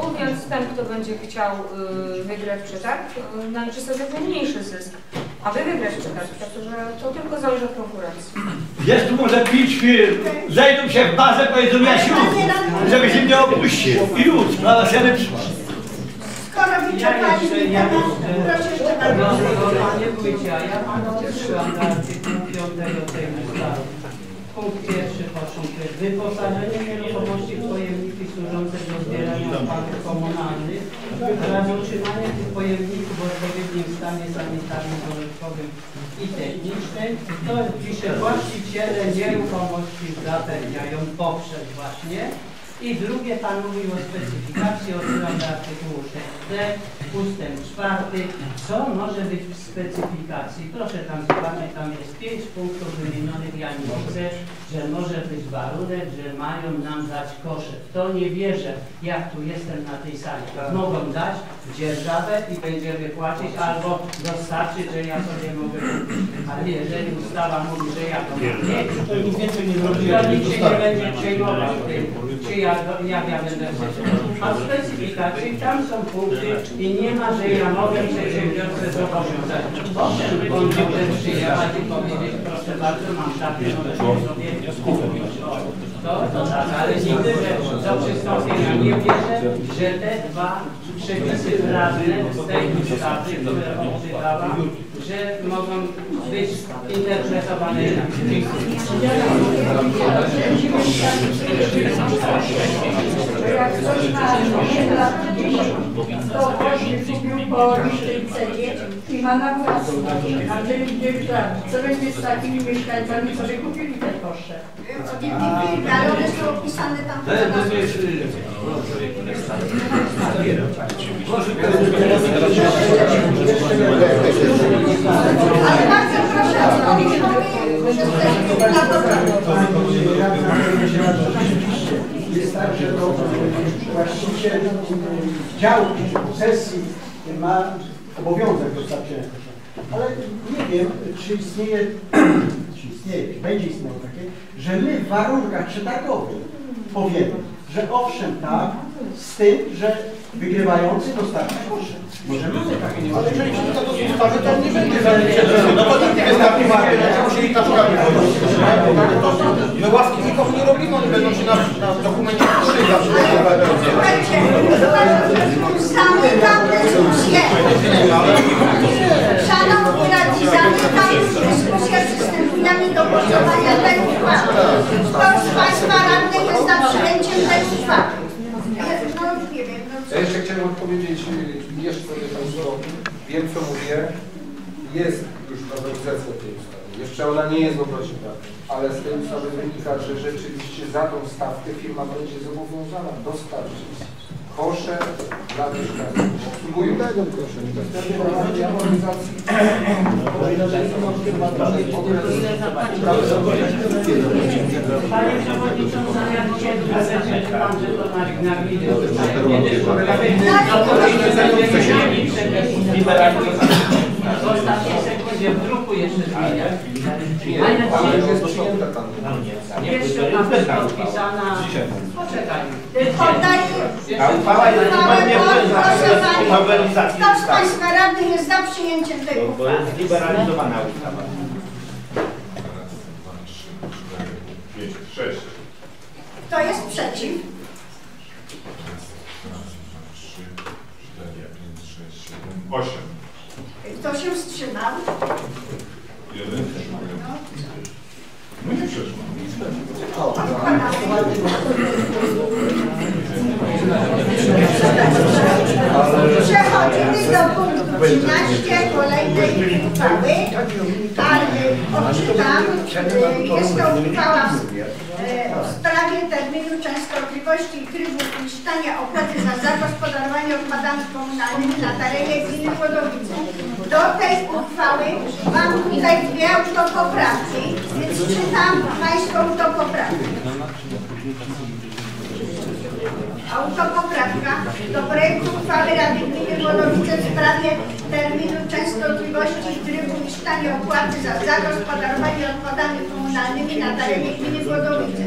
pojemniku, więc ten, kto będzie chciał y, wygrać przetarg, y, należy sobie ten mniejszy zysk, aby wygrać przetarg. Także to tylko zależy od konkurencji. Jest tu może pięć firm, zejdą się w bazę, powiedzą Jasiu, żeby się nie opuścił. I już, sprawa się wytrzyma. Skoro wyczerpaliśmy temat, proszę jeszcze No, bardzo. no, panie wójcie, a ja panu odsyłam do artykułu 5 tej ustawy. Punkt pierwszy poszukuje. Wyposażenie nieruchomości w pojemniki służące do zbierania odpadów komunalnych oraz utrzymanie tych pojemników w odpowiednim stanie sanitarnym, dodatkowym i technicznym. To pisze właściciele nieruchomości zapewniają poprzez właśnie i drugie Pan mówił o specyfikacji, odsyłam do artykułu 6d, ustęp czwarty. Co może być w specyfikacji? Proszę tam zobaczyć, tam jest pięć punktów wymienionych, ja nie chcę, że może być warunek, że mają nam dać kosze. W to nie wierzę, jak tu jestem na tej sali. Mogą dać dzierżawę i będziemy płacić, albo dostarczyć, że ja sobie mogę kupić. Ale jeżeli ustawa mówi, że ja to mam mieć, to nic więcej nie. To nikt się nie będzie przejmował tym, czy ja, jak ja będę chciał. A w specyfikacji tam są punkty i nie ma, że ja mogę przedsiębiorcę zobowiązać. Owszem, on może przyjechać i powiedzieć, proszę bardzo, mam takie, to sobie To, to tak, ale nigdy, że do przystąpienia nie wierzę, że te dwa przepisy prawne z tej ustawy, które odczytałam, że mogą być interpretowane inaczej. Jak ktoś ma 5 lat 10, to właśnie kupił po cenie i ma na własność. A ty, co będzie z takimi mieszkańcami, co by kupili te kosze? Ale one są opisane tam. To Jest tak, że właściciel działki czy posesji ma obowiązek dostarczenia. Ale nie wiem, czy istnieje, czy istnieje, czy będzie istniało takie, że my w warunkach przetargowych powiemy, że owszem tak, z tym, że wygrywający dostarcza kosze. Może mamy takie nie Ale ustawy, to nie będzie No to nikt nie wystarczy markę, będziemy musieli na przykład My łaski nikomu nie robimy, oni będą się na, na dokumencie samy tam dyskusję. Szanowni radni, zamykam dyskusję przystępujemy do głosowania uchwały. Kto z Państwa radnych jest za przyjęciem tej uchwały? No nie wiem, no chciałem odpowiedzieć, y, jeszcze sobie Państwo, wiem co mówię, jest już nowelizacja tej ustawy. Jeszcze ona nie jest w obrocie prawnym, ale z tej ustawy wynika, że rzeczywiście za tą stawkę firma będzie zobowiązana dostarczyć kosze dla mieszkańców. Obsługują. Wtedy amortyzacji Panie Przewodniczący, ja dzisiaj przeczytałam, że to na, gminie No przepis liberalizacji. W w druku jeszcze zmieniać. A ja ale już jest przyjęta tam. jeszcze tam jest podpisana... Poczekaj. Oddaję A uchwała jest uchwałę nie pod głosowanie. nowelizacji Kto z. Państwa radnych jest za przyjęciem tej Bo uchwały? jest liberalizowana ustawa. Sześć. Kto jest przeciw? Osiem. Kto się wstrzymał? Jeden. No nie przeszło. Przechodzimy do punktu 13 kolejnej uchwały, ale odczytam, e, jest to uchwała w e, w sprawie terminu częstotliwości i trybu uiszczania opłaty za zagospodarowanie odpadami komunalnymi na terenie gminy Włodowice. Do tej uchwały mam tutaj dwie autopoprawki, więc czytam Państwu autopoprawki. Autopoprawka do projektu uchwały Rady Gminy Włodowice w sprawie terminu częstotliwości i trybu opłaty za zagospodarowanie odpadami komunalnymi na terenie gminy Włodowice.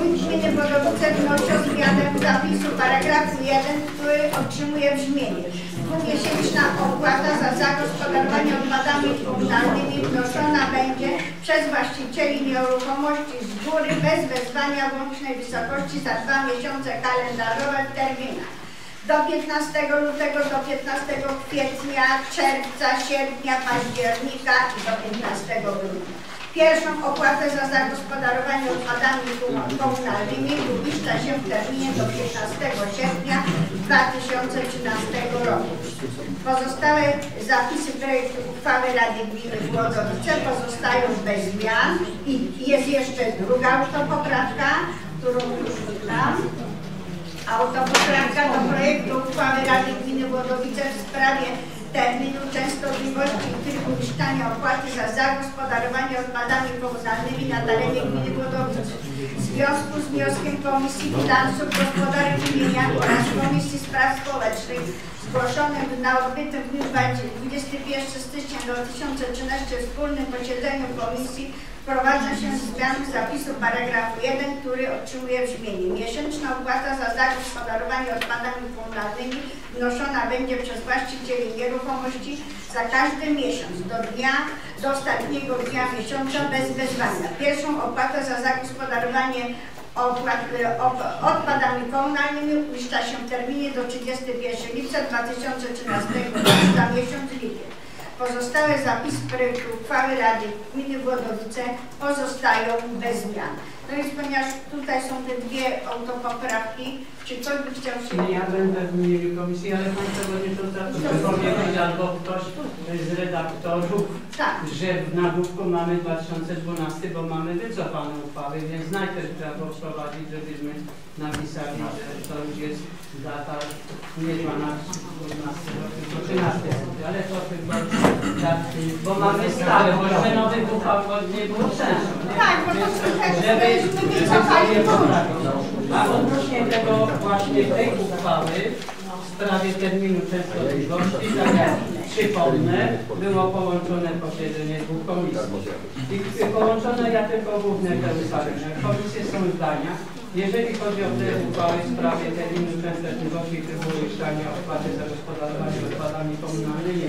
Wodowice wnosi o zmianę zapisu paragrafu 1, który otrzymuje brzmienie. Dwumiesięczna opłata za zagospodarowanie odpadami komunalnymi wnoszona będzie przez właścicieli nieruchomości z góry bez wezwania łącznej wysokości za dwa miesiące kalendarzowe w terminach do 15 lutego, do 15 kwietnia, czerwca, sierpnia, października i do 15 grudnia. Pierwszą opłatę za zagospodarowanie odpadami komunalnymi uiszcza się w terminie do 15 sierpnia 2013 roku. Pozostałe zapisy projektu uchwały Rady Gminy Włodowice pozostają bez zmian i jest jeszcze druga autopoprawka, którą już czytam. Autopoprawka do projektu uchwały Rady Gminy Włodowice w sprawie terminu, częstotliwości i uiszczania opłaty za zagospodarowanie odpadami komunalnymi na terenie gminy Włodowice. W związku z wnioskiem Komisji Finansów Gospodarki Mienia oraz Komisji Spraw Społecznych zgłoszonym na odbytym w dniu 21 stycznia 2013 wspólnym posiedzeniu Komisji wprowadza się zmiany zapisu paragrafu 1, który otrzymuje brzmienie. Miesięczna opłata za zagospodarowanie odpadami komunalnymi wnoszona będzie przez właścicieli nieruchomości za każdy miesiąc do dnia, do ostatniego dnia miesiąca bez wezwania. Pierwszą opłatę za zagospodarowanie odpadami komunalnymi uiszcza się w terminie do 31 lipca 2013 roku za miesiąc lipiec. Pozostałe zapisy projektu uchwały Rady Gminy Włodowice pozostają bez zmian. No więc ponieważ tutaj są te dwie autopoprawki, czy ktoś by chciał się... Ja będę w imieniu komisji, ale Pan Przewodnicząca powiedzieć albo ktoś z redaktorów, Tak. że w nagłówku mamy 2012, bo mamy wycofane uchwały, więc najpierw trzeba wprowadzić, żebyśmy napisali, że to już jest data nie 12, 12 tylko 13, ale to chyba bo mamy stałe, bo jeszcze nowych uchwał nie było sensu. Tak, bo to żeby, wycofali. A odnośnie tego właśnie tej uchwały w sprawie terminu częstotliwości, tak jak przypomnę, było połączone posiedzenie dwóch komisji. I połączone ja tylko główne te ustawy. Komisje są zdania. Jeżeli chodzi o te uchwały w sprawie terminu częstotliwości i trybu uiszczania opłaty za gospodarowanie odpadami komunalnymi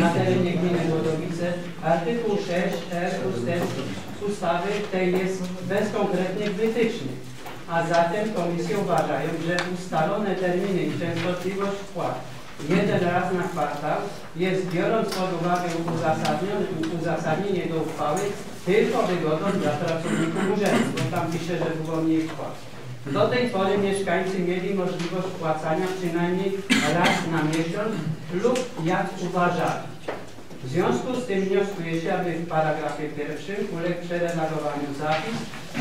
na terenie gminy Wodowice, artykuł 6r ustęp ustawy tej jest bez konkretnych wytycznych. A zatem komisje uważają, że ustalone terminy i częstotliwość wpłat jeden raz na kwartał jest, biorąc pod uwagę uzasadnienie do uchwały, tylko wygodą dla pracowników urzędu, bo tam pisze, że było mniej wpłat. Do tej pory mieszkańcy mieli możliwość wpłacania przynajmniej raz na miesiąc lub jak uważali. W związku z tym wnioskuje się, aby w paragrafie pierwszym uległ przeredagowaniu zapis,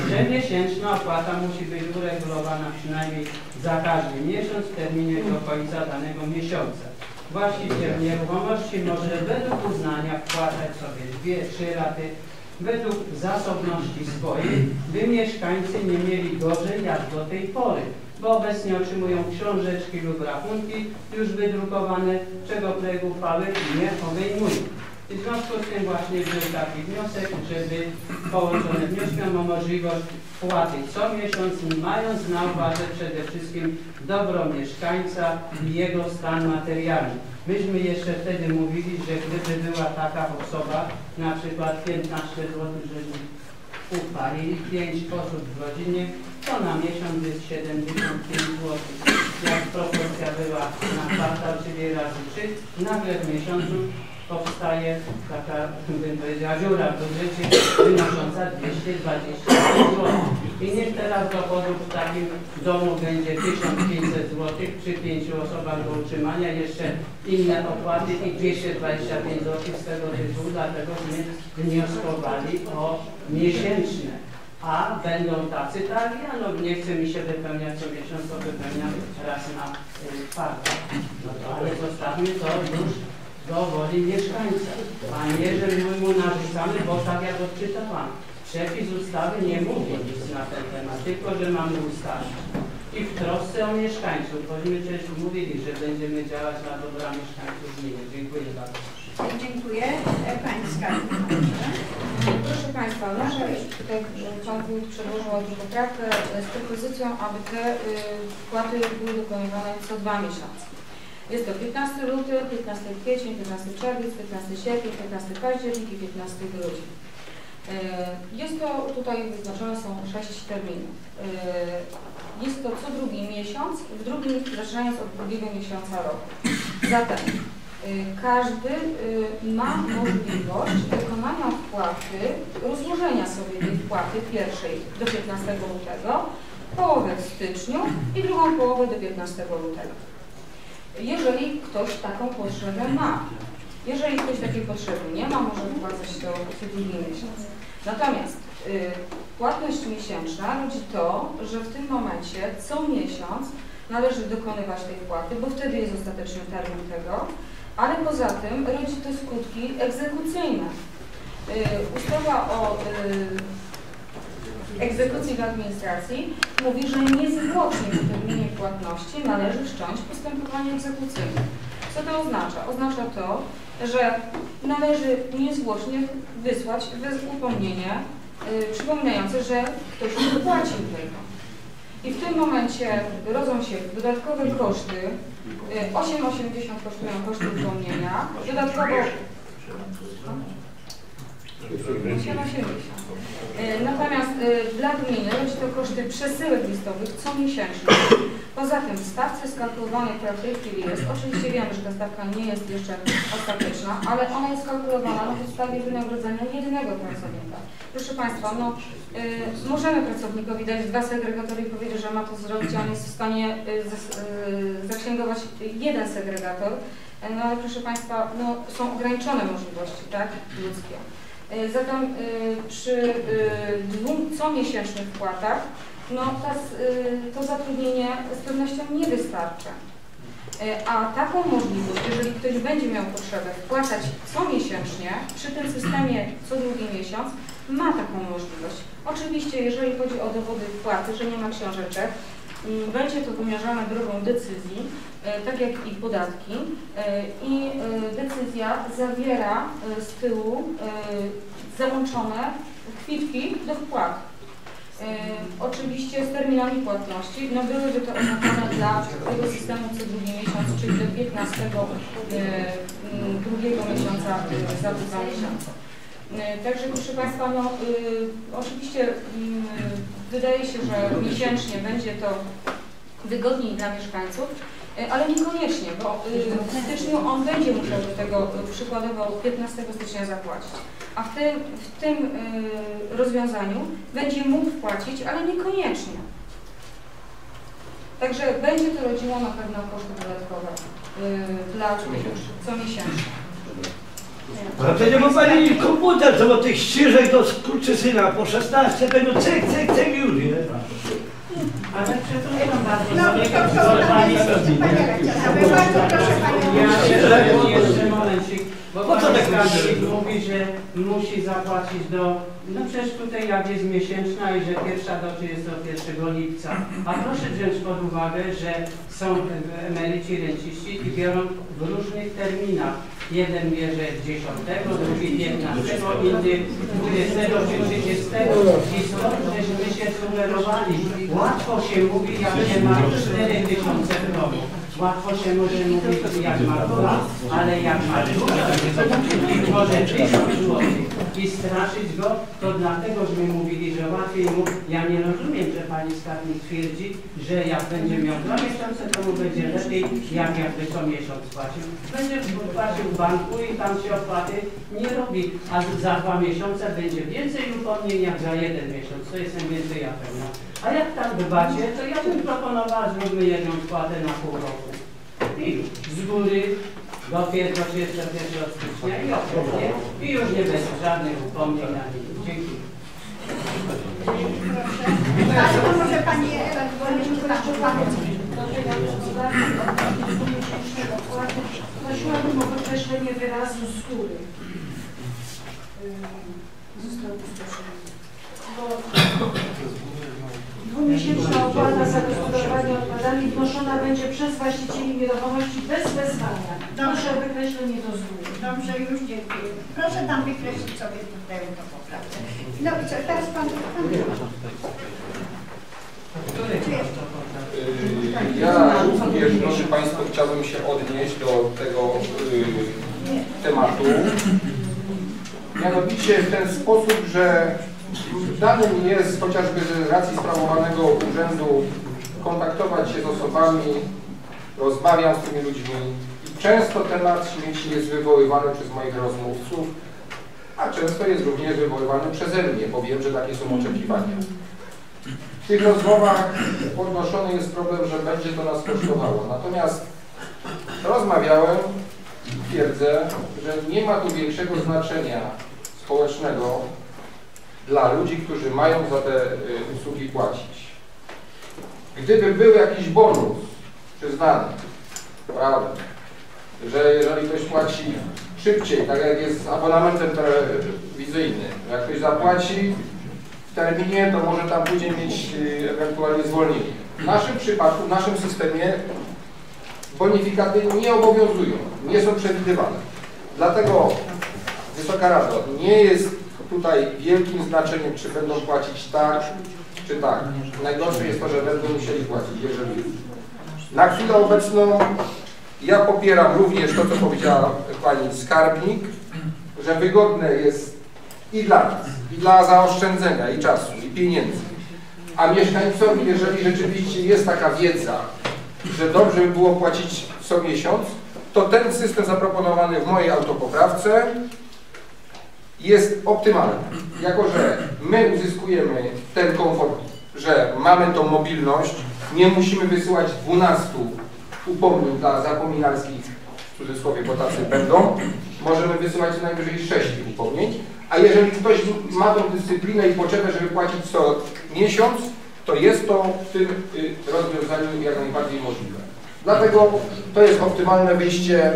że miesięczna opłata musi być uregulowana przynajmniej za każdy miesiąc w terminie do końca danego miesiąca. Właściciel nieruchomości może według uznania wpłacać sobie dwie, trzy raty według zasobności swojej, by mieszkańcy nie mieli gorzej jak do tej pory, bo obecnie otrzymują książeczki lub rachunki już wydrukowane, czego projekt uchwały nie obejmuje. I w związku z tym właśnie był taki wniosek, żeby połączone wnioski o możliwość wpłaty co miesiąc, mając na uwadze przede wszystkim dobro mieszkańca i jego stan materialny. Myśmy jeszcze wtedy mówili, że gdyby była taka osoba, na przykład 15 zł, żeby uchwalili 5 osób w rodzinie, to na miesiąc jest 75 zł. Jak proporcja była na kwartał, czyli razy 3, nagle w miesiącu powstaje taka, bym powiedziała, dziura w budżecie wynosząca 225 zł. I niech teraz dochodów w takim domu będzie 1500 zł przy 5 osobach do utrzymania, jeszcze inne opłaty i 225 zł z tego tytułu, dlatego my wnioskowali o miesięczne. A będą tacy, tak, ja no nie chce mi się wypełniać co miesiąc, to wypełniam raz na y, kwartał. No to, ale zostawmy to już do woli mieszkańca, a nie, że my mu narzucamy, bo tak jak odczytałam, przepis ustawy nie mówi nic na ten temat, tylko że mamy ustalić. I w trosce o mieszkańców, bośmy przecież mówili, że będziemy działać na dobra mieszkańców gminy. Dziękuję bardzo. Dziękuję. E, Pani Skarbnik. Proszę Państwa, nasze, tutaj y, Pan przedłożył poprawkę z propozycją, aby te y, wpłaty były dokonywane co dwa miesiące. Jest to 15 luty, 15 kwiecień, 15 czerwiec, 15 sierpień, 15 październik i 15 grudzień. Y, Jest to, tutaj wyznaczone są 6 terminów. Y, Jest to co drugi miesiąc, w drugim, zaczynając od drugiego miesiąca roku. Zatem y, każdy ma możliwość wykonania wpłaty, rozłożenia sobie tej wpłaty pierwszej do 15 lutego, połowę w styczniu i drugą połowę do 15 lutego. Jeżeli ktoś taką potrzebę ma. Jeżeli ktoś takiej potrzeby nie ma, może wpłacać to co drugi miesiąc. Natomiast y, płatność miesięczna rodzi to, że w tym momencie co miesiąc należy dokonywać tej wpłaty, bo wtedy jest ostateczny termin tego, ale poza tym rodzi to skutki egzekucyjne. Y, ustawa o y, egzekucji w administracji mówi, że niezwłocznie po terminie płatności należy wszcząć postępowanie egzekucyjne. Co to oznacza? Oznacza to, że należy niezwłocznie wysłać upomnienie y, przypominające, że ktoś nie wypłacił tego. I w tym momencie rodzą się dodatkowe koszty, y, 8,80 kosztują koszty upomnienia, dodatkowo 8,80. Y, Natomiast y, dla gminy rodzi to koszty przesyłek listowych co miesięcznie. Poza tym w stawce skalkulowanej, która w tej chwili jest, oczywiście wiemy, że ta stawka nie jest jeszcze ostateczna, ale ona jest kalkulowana na podstawie wynagrodzenia jednego pracownika. Proszę Państwa, no, y, możemy pracownikowi dać dwa segregatory i powiedzieć, że ma to zrobić, a on jest w stanie y, zaksięgować jeden segregator, no ale proszę Państwa, no, są ograniczone możliwości, tak, ludzkie. Y, Zatem y, przy y, dwóm comiesięcznych wpłatach no, ta, to zatrudnienie z pewnością nie wystarczy. Y, A taką możliwość, jeżeli ktoś będzie miał potrzebę wpłacać comiesięcznie przy tym systemie co drugi miesiąc, ma taką możliwość. Oczywiście, jeżeli chodzi o dowody wpłaty, że nie ma książeczek, będzie to wymierzane drogą decyzji, tak jak i podatki y, i y, decyzja zawiera z tyłu załączone kwitki do wpłat. Oczywiście z terminami płatności, no byłyby to oznaczone dla tego systemu co drugi miesiąc, czyli do 15 y, mm, drugiego miesiąca za dwa miesiące. Także proszę Państwa, no y, oczywiście y, wydaje się, że miesięcznie będzie to wygodniej dla mieszkańców, ale niekoniecznie, bo y, w styczniu on będzie musiał do tego przykładowo 15 stycznia zapłacić. A w tym, w tym y, rozwiązaniu będzie mógł wpłacić, ale niekoniecznie. Także będzie to rodziło na pewno koszty dodatkowe y, dla co miesięcznie. A przecież ma pani komputer, co do tych ścieżek do skurczysyna po 16 tego cyk, cyk, cyk już, nie? Ale przepraszam bardzo, No, no, to, to, to, panie, panie rektorze, bardzo proszę panią. Ja jeszcze momencik, bo Po co tak mówi, że musi zapłacić do, no przecież tutaj jak jest miesięczna i że pierwsza do 31 lipca. A proszę wziąć pod uwagę, że są emeryci, renciści i biorą w różnych terminach. Jeden bierze 10, drugi 15, inny 20 czy 30 i stąd żeśmy się sugerowali. Łatwo się mówi, jak się ma 4 tysiące w domu. Łatwo się może mówić, jak ma dwa, ale jak ma dwa, i może złotych i straszyć go, to dlatego, że my mówili, że łatwiej mu, ja nie rozumiem, że pani skarbnik twierdzi, że jak będzie miał dwa miesiące, to mu będzie lepiej, jak jakby co miesiąc płacił. Będzie płacił w banku i tam się opłaty nie robi, a za dwa miesiące będzie więcej upomnień jak za jeden miesiąc, to jestem więcej ja pewna. A jak tak dbacie, to ja bym proponowała, zróbmy jedną wpłatę na pół roku. I z góry do 31 stycznia i okej, I już nie będzie żadnych upomnień na. Dziękuję. Ale to może pani ewentualnie proszę panu. Prosiłabym o podkreślenie wyrazu z góry. Ym, Został usłyszany. Bo Dwumiesięczna opłata za gospodarowanie odpadami wnoszona będzie przez właścicieli nieruchomości bez wezwania. Proszę o wykreślenie dozwolu. Dobrze, już dziękuję. Proszę tam wykreślić sobie tutaj to poprawkę. No i co, teraz pan... pan Ja również, proszę Państwa, chciałbym się odnieść do tego yy, tematu. Mianowicie w ten sposób, że danym jest chociażby z racji sprawowanego urzędu kontaktować się z osobami, rozmawiam z tymi ludźmi i często temat śmieci jest wywoływany przez moich rozmówców, a często jest również wywoływany przeze mnie, bo wiem, że takie są oczekiwania. W tych rozmowach podnoszony jest problem, że będzie to nas kosztowało. Natomiast rozmawiałem i twierdzę, że nie ma tu większego znaczenia społecznego dla ludzi, którzy mają za te y, usługi płacić. Gdyby był jakiś bonus przyznany, prawda, że jeżeli ktoś płaci szybciej, tak jak jest z abonamentem telewizyjnym, jak ktoś zapłaci w terminie, to może tam później mieć y, ewentualnie zwolnienie. W naszym przypadku, w naszym systemie bonifikaty nie obowiązują, nie są przewidywane. Dlatego, Wysoka Rado, nie jest tutaj wielkim znaczeniem, czy będą płacić tak, czy tak. Najgorsze jest to, że będą musieli płacić, jeżeli na chwilę obecną ja popieram również to, co powiedziała Pani Skarbnik, że wygodne jest i dla nas, i dla zaoszczędzenia, i czasu, i pieniędzy. A mieszkańcowi, jeżeli rzeczywiście jest taka wiedza, że dobrze by było płacić co miesiąc, to ten system zaproponowany w mojej autopoprawce jest optymalny. Jako, że my uzyskujemy ten komfort, że mamy tą mobilność, nie musimy wysyłać 12 upomnień dla zapominalskich, w cudzysłowie, bo tacy będą, możemy wysyłać co najwyżej 6 upomnień, a jeżeli ktoś ma tą dyscyplinę i potrzebę, żeby płacić co miesiąc, to jest to w tym y, rozwiązaniu jak najbardziej możliwe. Dlatego to jest optymalne wyjście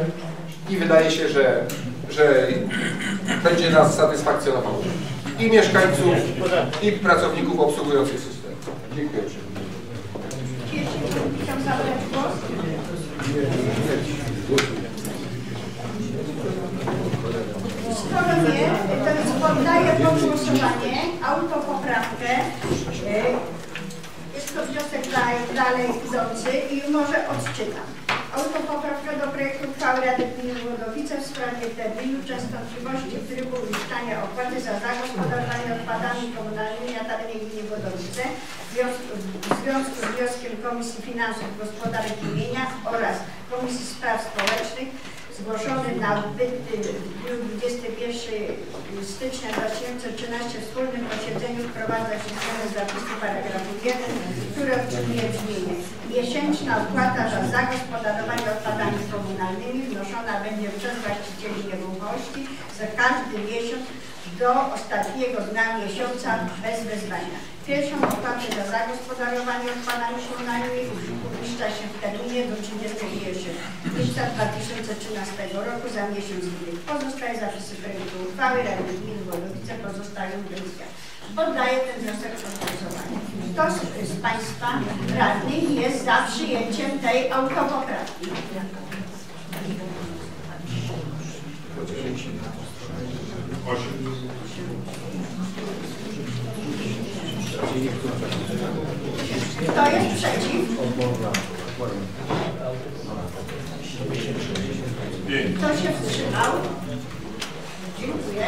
i wydaje się, że, że będzie nas satysfakcjonowało i mieszkańców, i pracowników obsługujących system. Dziękuję uprzejmie. Jeśli chciał zabrać głos, skoro nie, to jest poddaję pod głosowanie autopoprawkę. E, Jest to wniosek dalej, dalej idący i może odczytam. Autopoprawka do projektu uchwały Rady Gminy Łodowice w sprawie terminu, częstotliwości trybu uiszczania opłaty za zagospodarowanie odpadami komunalnymi na terenie gminy Łodowice w związku, w z wnioskiem Komisji Finansów Gospodarki Mienia oraz Komisji Spraw Społecznych zgłoszony na byty w dniu 21 stycznia 2013 wspólnym posiedzeniu wprowadza się zmianę zapisu paragrafu 1, który otrzymuje brzmienie. Miesięczna opłata za zagospodarowanie odpadami komunalnymi wnoszona będzie przez właścicieli nieruchomości za każdy miesiąc do ostatniego dnia miesiąca bez wezwania. Pierwszą opłatę za zagospodarowanie odpadami komunalnymi uiszcza się w terminie do 31 lipca 2013 roku za miesiąc gdy pozostałe zapisy projektu uchwały Rady Gminy Wolowice pozostają bez zmian. Poddaję ten wniosek pod głosowanie. Kto z, z Państwa radnych jest za przyjęciem tej autopoprawki? Kto jest przeciw? Kto się wstrzymał? Dziękuję.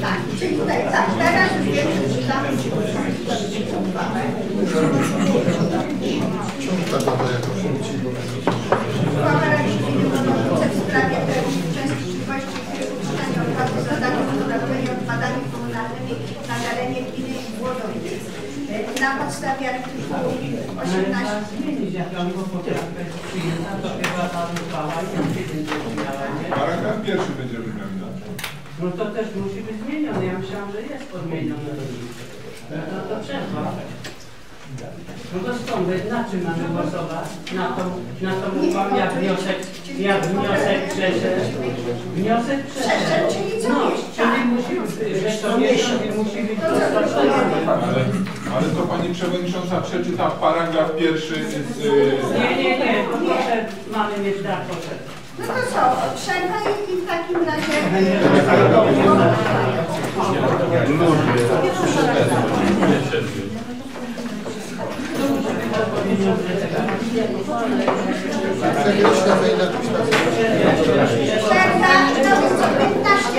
Tak, czyli tutaj, tak, teraz już wiem, że czytamy uchwałę. Uchwała Rady Gminy Wolowice w sprawie terminu częstotliwości trybu uczczania odpadów za zagospodarowanie odpadami komunalnymi na terenie gminy Włodowiec. Na podstawie artykułu 18 Trzeba zmienić, jak tam go poprawka jest przyjęta, to chyba ta uchwała i tam się będzie zmieniała, nie? Paragraf pierwszy będzie brzmiał inaczej. No to też musi być zmienione. Ja myślałam, że jest odmienione. No to, trzeba. No to stąd, na czym mamy głosować? Na tą, na tą uchwałę, jak wniosek, jak wniosek przeszedł. Wniosek Przeszedł, No. Czyli musi, że co miesiąc musi być. Ale, ale to pani przewodnicząca przeczyta paragraf pierwszy z... y, Nie, nie, nie, proszę, mamy mieć tak, proszę. No to co, przerwa i, w takim razie... Przerwa, to co, 15